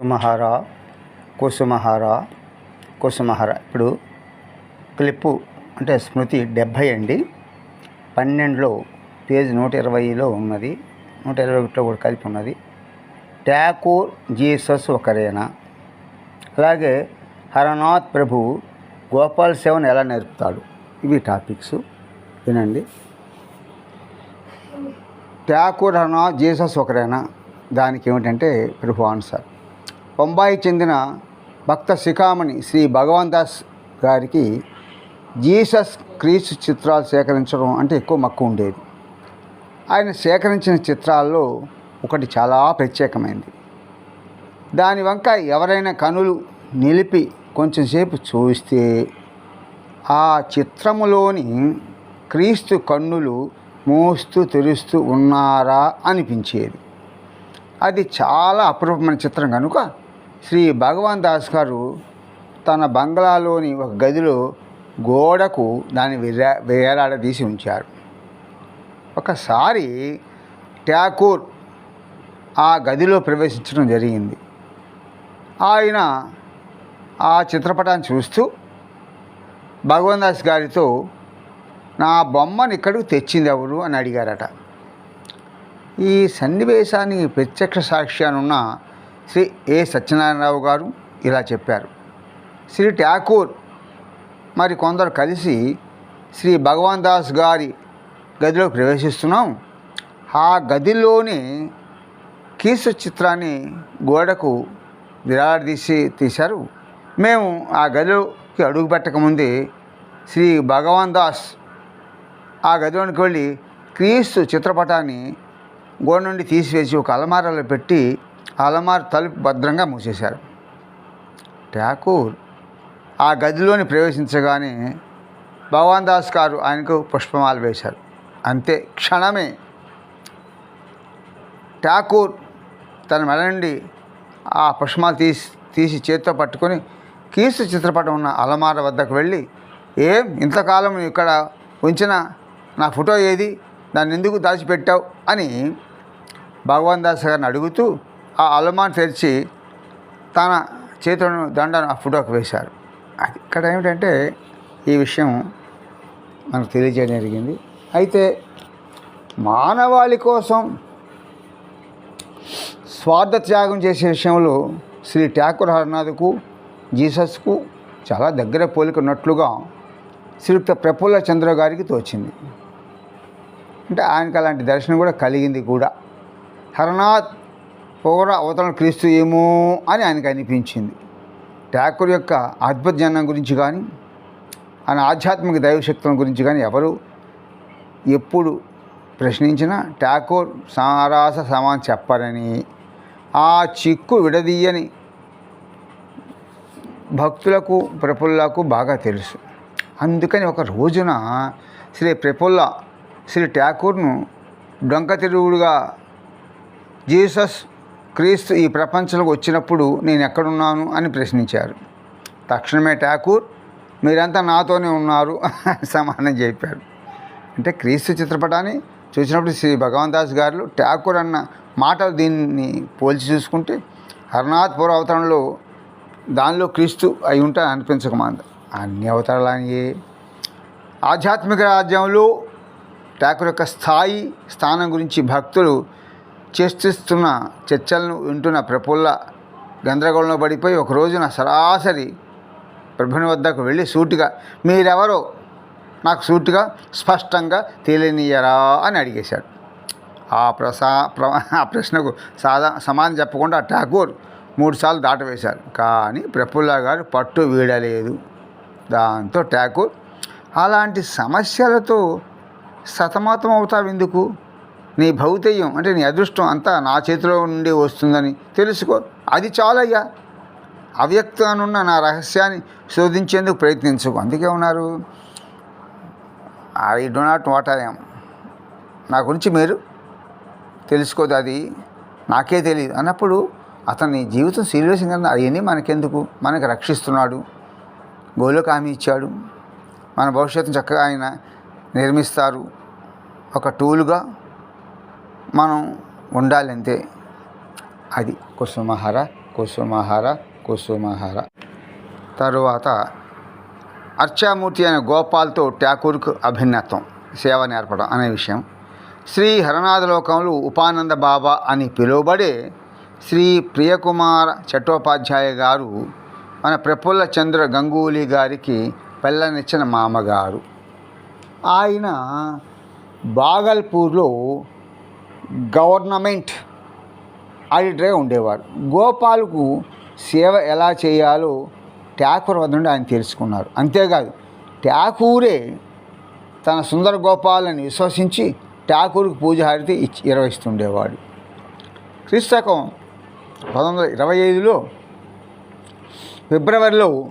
కుసుమహార కుసుమహార కుసుమహార. ఇప్పుడు క్లిప్పు అంటే స్మృతి డెబ్భై అండి. పన్నెండులో పేజ్ నూట ఇరవైలో ఉన్నది. నూట ఇరవై ఒకటిలో కూడా కలిపి ఉన్నది. ట్యాకూర్ జీసస్ ఒకరేనా? అలాగే హరనాథ్ ప్రభు గోపాల్ సేవను ఎలా నేర్పుతాడు? ఇవి టాపిక్స్. వినండి. ట్యాకూర్ హరనాథ్ జీసస్ ఒకరేనా? దానికి ఏమిటంటే ప్రభు ఆన్సర్. బొంబాయి చెందిన భక్త శిఖామణి శ్రీ భగవాన్ దాస్ గారికి జీసస్ క్రీస్తు చిత్రాలు సేకరించడం అంటే ఎక్కువ మక్కువ ఉండేది. ఆయన సేకరించిన చిత్రాల్లో ఒకటి చాలా ప్రత్యేకమైనది దాని వంక ఎవరైనా కనులు నిలిపి కొంచెంసేపు చూస్తే ఆ చిత్రములోని క్రీస్తు కన్నులు మోస్తూ తెరుస్తూ ఉన్నారా అనిపించేది. అది చాలా అపరూపమైన చిత్రం కనుక శ్రీ భగవాన్ దాస్ గారు తన బంగ్లాలోని ఒక గదిలో గోడకు దాన్ని వేరా వేలాడదీసి ఉంచారు. ఒకసారి ట్యాకూర్ ఆ గదిలో ప్రవేశించడం జరిగింది. ఆయన ఆ చిత్రపటాన్ని చూస్తూ భగవాన్ దాస్ గారితో నా బొమ్మను ఇక్కడికి తెచ్చింది ఎవరు అని అడిగారట. ఈ సన్నివేశానికి ప్రత్యక్ష సాక్ష్యానున్న శ్రీ ఏ సత్యనారాయణరావు గారు ఇలా చెప్పారు. శ్రీ ఠాకూర్ మరి కొందరు కలిసి శ్రీ భగవాన్ దాస్ గారి గదిలో ప్రవేశిస్తున్నాం. ఆ గదిలోని కీసు చిత్రాన్ని గోడకు విరాడదీసి తీశారు. మేము ఆ గదిలోకి అడుగు పెట్టకముందే శ్రీ భగవాన్ దాస్ ఆ గదిలోనికి వెళ్ళి క్రీస్తు చిత్రపటాన్ని గోడ నుండి తీసివేసి ఒక అలమారాలో పెట్టి అలమార్ తలుపు భద్రంగా మూసేశారు. ఠాకూర్ ఆ గదిలోని ప్రవేశించగానే భగవాన్ దాస్ గారు ఆయనకు పుష్పమాలు వేశారు. అంతే క్షణమే. ఠాకూర్ తన మెడ నుండి ఆ పుష్పమాలు తీసి తీసి చేత్తో పట్టుకొని కీసు చిత్రపటం ఉన్న అలమార వద్దకు వెళ్ళి ఏం ఇంతకాలం ఇక్కడ ఉంచిన నా ఫోటో ఏది? దాన్ని ఎందుకు దాచిపెట్టావు? అని భగవాన్ దాస్ గారిని అడుగుతూ ఆ అలమాన్ తెరిచి తన చేతులను దండను ఆ ఫోటోకి వేశారు. అది ఇక్కడ ఏమిటంటే ఈ విషయం మనకు తెలియజేయడం జరిగింది. అయితే మానవాళి కోసం స్వార్థ త్యాగం చేసే విషయంలో శ్రీ ఠాకూర్ హరనాథ్కు జీసస్కు చాలా దగ్గర పోలిక ఉన్నట్లుగా శ్రీయుక్త ప్రఫుల్ల చంద్ర గారికి తోచింది. అంటే ఆయనకు అలాంటి దర్శనం కూడా కలిగింది కూడా. హరనాథ్ పోరా అవతరణ క్రీస్తు ఏమో అని ఆయనకు అనిపించింది. ఠాకూర్ యొక్క అద్భుత గురించి కానీ ఆయన ఆధ్యాత్మిక దైవశక్తుల గురించి కానీ ఎవరు ఎప్పుడు ప్రశ్నించినా ఠాకూర్ సారాస సమాన్ చెప్పారని ఆ చిక్కు విడదీయని భక్తులకు ప్రఫుల్లకు బాగా తెలుసు. అందుకని ఒక రోజున శ్రీ ప్రఫుల్ల శ్రీ ఠాకూర్ను డొంక తిరుగుడుగా జీసస్ క్రీస్తు ఈ ప్రపంచంలోకి వచ్చినప్పుడు నేను ఎక్కడున్నాను అని ప్రశ్నించారు. తక్షణమే ఠాకూర్ మీరంతా నాతోనే ఉన్నారు అని సమానం చెప్పారు. అంటే క్రీస్తు చిత్రపటాన్ని చూసినప్పుడు శ్రీ భగవాన్ దాస్ గారు ఠాకూర్ అన్న మాట దీన్ని పోల్చి చూసుకుంటే హరనాథ్ పూర్వ అవతరణలో దానిలో క్రీస్తు అయి ఉంటా అనిపించకమాంద అన్ని అవతారాలనియే. ఆధ్యాత్మిక రాజ్యంలో ఠాకూర్ యొక్క స్థాయి స్థానం గురించి భక్తులు చర్చిస్తున్న చర్చలను వింటున్న ప్రఫుల్ల గందరగోళంలో పడిపోయి ఒక రోజున సరాసరి ప్రభుని వద్దకు వెళ్ళి సూటిగా మీరెవరో? నాకు సూటిగా స్పష్టంగా తెలియనియరా? అని అడిగేశాడు. ఆ ప్రసా ప్ర ఆ ప్రశ్నకు సాధా సమాధానం చెప్పకుండా ఠాకూర్ మూడుసార్లు దాటవేశారు. కానీ ప్రఫుల్ల గారు పట్టు వీడలేదు. దాంతో ఠాకూర్ అలాంటి సమస్యలతో సతమతం అవుతావు ఎందుకు నీ భౌతయ్యం అంటే నీ అదృష్టం అంతా నా చేతిలో నుండి వస్తుందని తెలుసుకో. అది చాలయ్యా. అవ్యక్తనున్న నా రహస్యాన్ని శోధించేందుకు ప్రయత్నించుకో. అందుకే ఉన్నారు. I do not what I'm నా గురించి మీరు తెలుసుకోదు అది. నాకే తెలియదు అన్నప్పుడు అతని జీవితం సీరియస్ కదా. అవన్నీ మనకెందుకు? మనకు రక్షిస్తున్నాడు. గోలోకి హామీ ఇచ్చాడు. మన భవిష్యత్తును చక్కగా ఆయన నిర్మిస్తారు. ఒక టూల్గా మనం ఉండాలంతే అది కుసుమహార కుసుమహార కుసుమహార. తరువాత అర్చామూర్తి అనే గోపాల్తో ఠాకూర్కు అభిన్నత్వం సేవ నేర్పడం అనే విషయం. శ్రీ హరనాథలోకంలో ఉపానంద బాబా అని పిలువబడే శ్రీ ప్రియకుమార చట్టోపాధ్యాయ గారు మన ప్రఫుల్ల చంద్ర గంగూలీ గారికి పెళ్ళనిచ్చిన మామగారు. ఆయన బాగల్పూర్లో గవర్నమెంట్ ఆడిటర్గా ఉండేవారు. గోపాల్కు సేవ ఎలా చేయాలో ఠాకూర్ వద్ద నుండి ఆయన తెలుసుకున్నారు. అంతేకాదు ఠాకూరే తన సుందర గోపాలని విశ్వసించి ఠాకూర్కు పూజహారతి ఇచ్చి నిర్వహిస్తుండేవాడు. క్రీస్తకం పంతొమ్మిది వందల ఇరవై ఐదులో ఫిబ్రవరిలో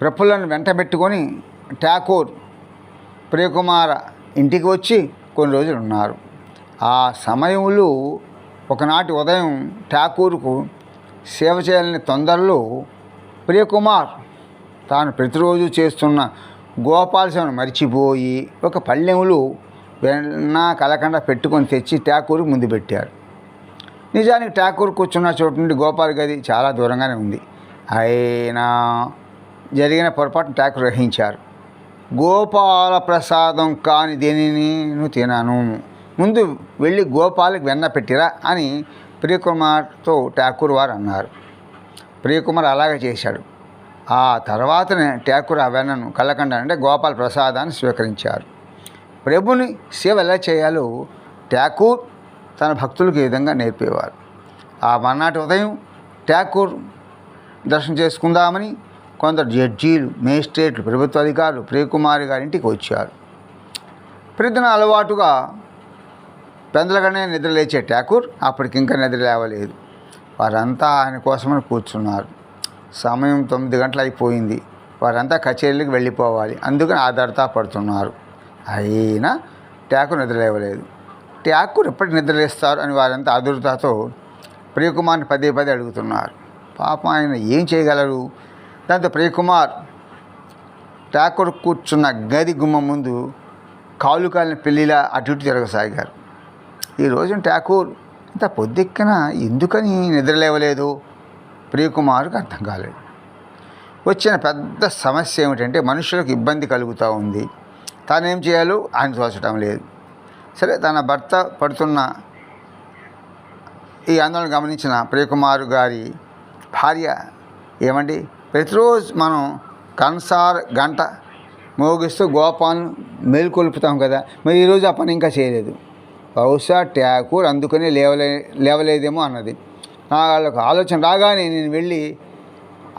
ప్రఫుల్లను వెంటబెట్టుకొని ఠాకూర్ ప్రియకుమార ఇంటికి వచ్చి కొన్ని రోజులు ఉన్నారు. ఆ సమయంలో ఒకనాటి ఉదయం ఠాకూర్కు సేవ చేయాలని తొందరలో ప్రియకుమార్ తాను ప్రతిరోజు చేస్తున్న గోపాల సేవను మర్చిపోయి ఒక పళ్ళెములు వెన్న కలకండ పెట్టుకొని తెచ్చి ఠాకూర్ ముందు పెట్టారు. నిజానికి ఠాకూర్ కూర్చున్న చోటు నుండి గోపాల్ గది చాలా దూరంగానే ఉంది. అయినా జరిగిన పొరపాటును ఠాకూర్ గ్రహించారు. గోపాల ప్రసాదం కాని దేనిని తినను. ముందు వెళ్ళి గోపాలకు వెన్న పెట్టిరా అని ప్రియకుమార్తో ఠాకూర్ వారు అన్నారు. ప్రియకుమార్ అలాగే చేశాడు. ఆ తర్వాతనే ఠాకూర్ ఆ వెన్నను కళ్ళకండ అంటే గోపాల ప్రసాదాన్ని స్వీకరించారు. ప్రభుని సేవ ఎలా చేయాలో ఠాకూర్ తన భక్తులకు ఈ విధంగా నేర్పేవారు. ఆ మర్నాటి ఉదయం ఠాకూర్ దర్శనం చేసుకుందామని కొందరు జడ్జీలు మేజిస్ట్రేట్లు ప్రభుత్వ అధికారులు ప్రియకుమారి గారి ఇంటికి వచ్చారు. ప్రతిదిన అలవాటుగా పెందలగానే నిద్ర లేచే ఠాకూర్ అప్పటికింకా నిద్ర లేవలేదు. వారంతా ఆయన కోసమని కూర్చున్నారు. సమయం తొమ్మిది గంటలు అయిపోయింది. వారంతా కచేరీలకు వెళ్ళిపోవాలి. అందుకని ఆధారతా పడుతున్నారు. అయినా ఠాకూర్ నిద్ర లేవలేదు. ఠాకూర్ ఎప్పటి నిద్రలేస్తారు అని వారంతా ఆదురతతో ప్రియకుమార్ని పదే పదే అడుగుతున్నారు. పాపం ఆయన ఏం చేయగలరు? దాంతో ప్రియకుమార్ ఠాకూర్ కూర్చున్న గది గుమ్మ ముందు కాలు కాలిన పెళ్ళిలా అటు ఇటు తిరగసాగారు. ఈ రోజున ఠాకూర్ ఇంత పొద్దుెక్కిన ఎందుకని నిద్రలేవలేదు ప్రియకుమార్కి అర్థం కాలేదు. వచ్చిన పెద్ద సమస్య ఏమిటంటే మనుషులకు ఇబ్బంది కలుగుతూ ఉంది. తానేం చేయాలో ఆయన తోచడం లేదు. సరే తన భర్త పడుతున్న ఈ ఆందోళన గమనించిన ప్రియకుమారు గారి భార్య ఏమండి? ప్రతిరోజు మనం కన్సార్ గంట మోగిస్తూ గోపాలను మేలుకొల్పుతాం కదా. మరి ఈరోజు ఆ పని ఇంకా చేయలేదు. బహుశా ట్యాకూర్ అందుకనే లేవలే లేవలేదేమో అన్నది. నా వాళ్ళకు ఆలోచన రాగానే నేను వెళ్ళి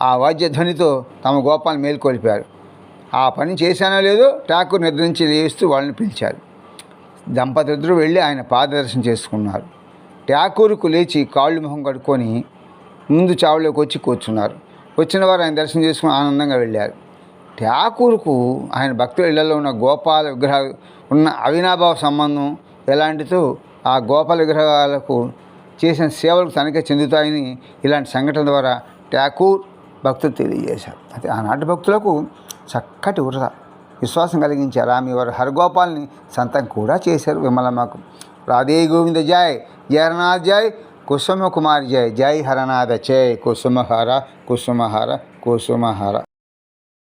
ఆ వాద్యధ్వనితో తమ గోపాలను మేలుకొల్పారు. ఆ పని చేశానో లేదో ఠాకూర్ నిద్ర నుంచి లేస్తూ వాళ్ళని పిలిచారు. దంపతులిద్దరూ వెళ్ళి ఆయన పాదదర్శనం చేసుకున్నారు. ఠాకూర్కు లేచి కాళ్ళు మొహం కడుక్కొని ముందు చావులోకి వచ్చి కూర్చున్నారు. వచ్చిన వారు ఆయన దర్శనం చేసుకుని ఆనందంగా వెళ్ళారు. ఠాకూర్కు ఆయన భక్తుల ఇళ్ళలో ఉన్న గోపాల విగ్రహాలు ఉన్న అవినాభావ సంబంధం ఇలాంటితో ఆ గోపాల విగ్రహాలకు చేసిన సేవలకు తనకే చెందుతాయని ఇలాంటి సంఘటన ద్వారా ఠాకూర్ భక్తులు తెలియజేశారు. అయితే ఆనాటి భక్తులకు చక్కటి వృధ విశ్వాసం కలిగించారు. ఆమె వారు హరగోపాల్ని సంతం కూడా చేశారు. విమలమ్మకు రాధే గోవింద జాయ్ జయనాథ్ జాయ్ కుసుమ కుమార్ జయ జై హరనాథ జయ్ కుసుమహార కుసుమహార కుసుమహార.